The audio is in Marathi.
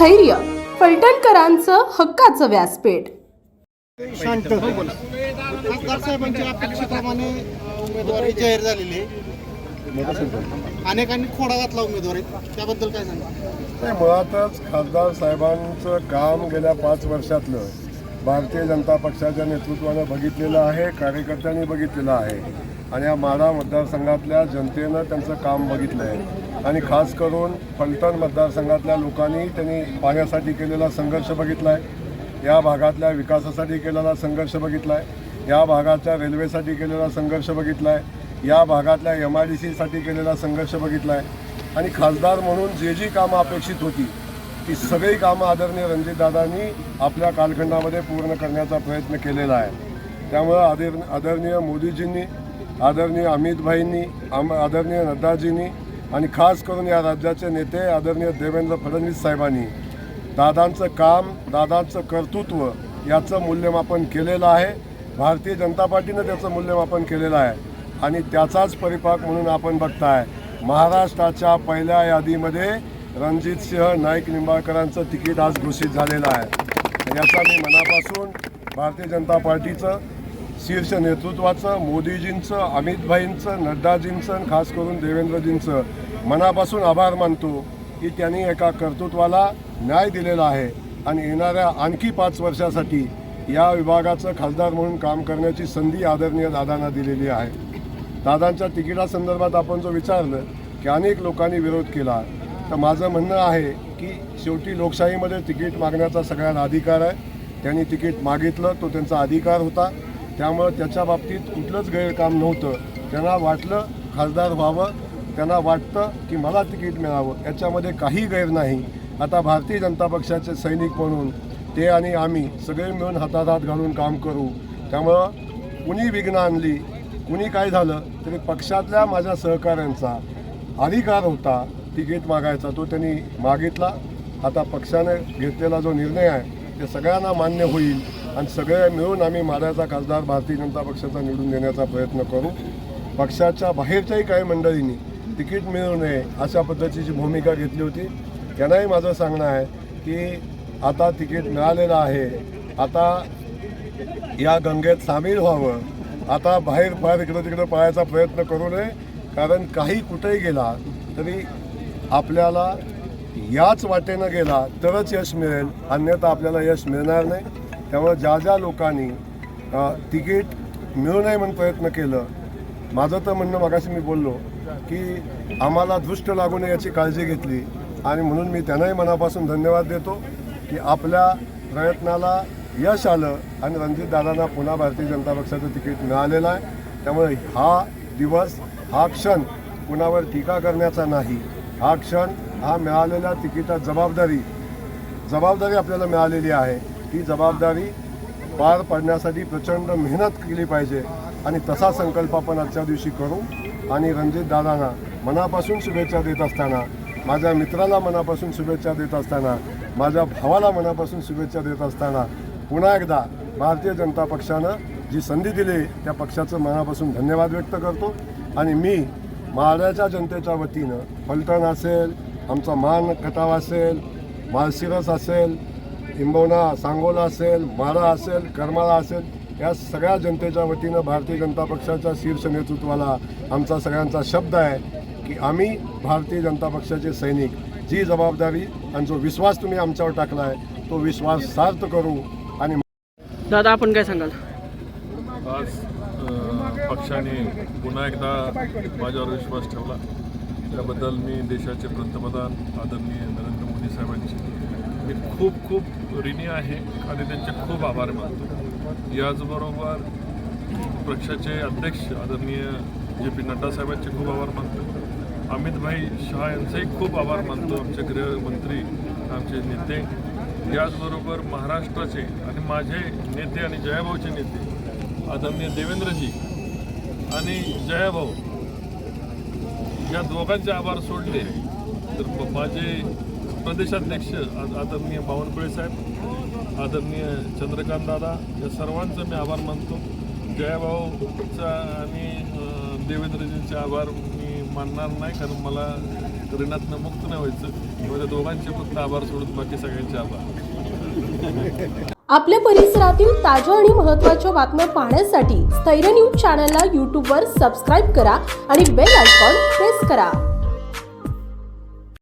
स्थैर्य फलटणकरांचं हक्काचं व्यासपीठ. शांत खासदार साहेबांच्या अपेक्षेप्रमाणे उमेदवारी जाहीर झालेली आहे. अनेकांनी खोडा घातला उमेदवारी. त्याबद्दल काय सांगा? नाही मुळातच खासदार साहेबांचं काम गेल्या पाच वर्षातलं भारतीय जनता पक्षाच्या नेतृत्वानं बघितलेलं आहे कार्यकर्त्यांनी बघितलेलं आहे. आणि या माढा मतदारसंघातल्या जनतेनं त्यांचं काम बघितलं आहे आणि खास करून फलटण मतदारसंघातल्या लोकांनी त्यांनी पाण्यासाठी केलेला संघर्ष बघितला आहे या भागातल्या विकासासाठी केलेला संघर्ष बघितला आहे या भागाच्या रेल्वेसाठी केलेला संघर्ष बघितला आहे या भागातल्या एम आय डी सीसाठी केलेला संघर्ष बघितला आहे आणि खासदार म्हणून जे जी कामं अपेक्षित होती ती सगळी कामं आदरणीय रणजितदादांनी आपल्या कालखंडामध्ये पूर्ण करण्याचा प्रयत्न केलेला आहे. त्यामुळं आदर आदरणीय मोदीजींनी आदरणीय अमितभाईंनी आम आदरणीय नड्डाजींनी आणि खास करून या राज्याचे नेते आदरणीय देवेंद्र फडणवीस साहेबांनी दादांचं काम दादांचं कर्तृत्व याचं मूल्यमापन केलेलं आहे. भारतीय जनता पार्टीनं त्याचं मूल्यमापन केलेलं आहे. आणि त्याचाच परिपाक म्हणून आपण बघताय महाराष्ट्राच्या पहिल्या यादीमध्ये रणजित सिंह नाईक निंबाळकरांचं तिकीट आज घोषित झालेलं आहे. याचा मी मनापासून भारतीय जनता पार्टीचं शीर्ष नेतृत्वाचं मोदीजींचं अमितभाईंचं नड्डाजींचं आणि खास करून देवेंद्रजींचं मनापासून आभार मानतो की त्यांनी एका कर्तृत्वाला न्याय दिलेला आहे आणि येणाऱ्या आणखी पाच वर्षासाठी या विभागाचं खासदार म्हणून काम करण्याची संधी आदरणीय दादांना दिलेली आहे. दादांच्या तिकिटासंदर्भात आपण जो विचारलं की अनेक लोकांनी विरोध केला तर माझं म्हणणं आहे की शेवटी लोकशाहीमध्ये तिकीट मागण्याचा सगळ्यांना अधिकार आहे. त्यांनी तिकीट मागितलं तो त्यांचा अधिकार होता. त्यामुळं त्याच्या बाबतीत कुठलंच गैरकाम नव्हतं. त्यांना वाटलं खासदार व्हावं त्यांना वाटतं की मला तिकीट मिळावं याच्यामध्ये काही गैर नाही. आता भारतीय जनता पक्षाचे सैनिक म्हणून ते आणि आम्ही सगळे मिळून हातात हात घालून काम करू. त्यामुळं कुणी विघ्न आणली कुणी काय झालं तरी पक्षातल्या माझ्या सहकाऱ्यांचा अधिकार होता तिकीट मागायचा तो त्यांनी मागितला. आता पक्षाने घेतलेला जो निर्णय आहे ते सगळ्यांना मान्य होईल. आणि सगळे मिळून आम्ही माढ्याचा खासदार भारतीय जनता पक्षाचा निवडून देण्याचा प्रयत्न करू. पक्षाच्या बाहेरच्याही काही मंडळींनी तिकीट मिळू नये अशा पद्धतीची भूमिका घेतली होती त्यांनाही माझं सांगणं आहे की आता तिकीट मिळालेलं आहे. आता या गंगेत सामील व्हावं. आता बाहेर बाहेर इकडं तिकडं पळायचा प्रयत्न करू नये. कारण काही कुठेही गेला तरी आपल्याला याच वाटेनं गेला तरच यश मिळेल. अन्यथा आपल्याला यश मिळणार नाही. त्यामुळे ज्या ज्या लोकांनी तिकीट मिळू नये म्हणून प्रयत्न केलं माझं तर म्हणणं मगाशी मी बोललो की आम्हाला दृष्ट लागू नये याची काळजी घेतली आणि म्हणून मी त्यांनाही मनापासून धन्यवाद देतो की आपल्या प्रयत्नाला यश आलं आणि रणजितदादांना पुन्हा भारतीय जनता पक्षाचं तिकीट मिळालेलं आहे. त्यामुळे हा दिवस हा क्षण कुणावर टीका करण्याचा नाही. हा क्षण हा मिळालेल्या तिकिटात जबाबदारी जबाबदारी आपल्याला मिळालेली आहे. ती जबाबदारी पार पाडण्यासाठी प्रचंड मेहनत केली पाहिजे आणि तसा संकल्प आपण आजच्या दिवशी करू. आणि रणजित दादांना मनापासून शुभेच्छा देत असताना माझ्या मित्राला मनापासून शुभेच्छा देत असताना माझ्या भावाला मनापासून शुभेच्छा देत असताना पुन्हा एकदा भारतीय जनता पक्षानं जी संधी दिली त्या पक्षाचं मनापासून धन्यवाद व्यक्त करतो. आणि मी माड्याच्या जनतेच्या वतीनं फलटण असेल आमचा मान खटाव असेल माळशिरस असेल इंबवणा सांगोला असेल माडा असेल करमाळा असेल या सगळ्या जनतेच्या वतीनं भारतीय जनता पक्षाच्या शीर्ष नेतृत्वाला आमचा सगळ्यांचा शब्द आहे की आम्ही भारतीय जनता पक्षाचे सैनिक. जी जबाबदारी आणि जो विश्वास तुम्ही आमच्यावर टाकला आहे तो विश्वास सार्थ करू आणि दादा आपण काय सांगाल? आज पक्षाने पुन्हा एकदा माझ्यावर विश्वास ठेवला. त्याबद्दल मी देशाचे पंतप्रधान आदरणीय नरेंद्र मोदी साहेबांचे मी खूप खूप ऋणी आहे. आणि त्यांचे खूप आभार मानतो. याचबरोबर पक्षाचे अध्यक्ष आदरणीय जे पी नड्डा साहेबांचे खूप आभार मानतो. अमितभाई शहा यांचेही खूप आभार मानतो. आमचे गृहमंत्री आमचे नेते. याचबरोबर महाराष्ट्राचे आणि माझे नेते आणि जयाभाऊचे नेते आदरणीय देवेंद्रजी आणि जयाभाऊ या दोघांचे आभार सोडले. तर माझे प्रदेशाध्यक्ष आदरणीय बावनकुळे साहेब आदरणीय चंद्रकांत दादा या सर्वांचं मी आभार मानतो. जयाभाऊचा आणि देवेंद्रजींचे आभार मी मानणार नाही कारण मला ऋणातनं मुक्त नाही व्हायचं. म्हणजे त्या दोघांचे फक्त आभार सोडून बाकी सगळ्यांचे आभार. आपल्या परिसरातील ताज्या आणि महत्त्वाच्या बातम्या पाहण्यासाठी स्थैर्य न्यूज चॅनलला यूट्यूबवर सबस्क्राईब करा आणि बेल आयकॉन प्रेस करा.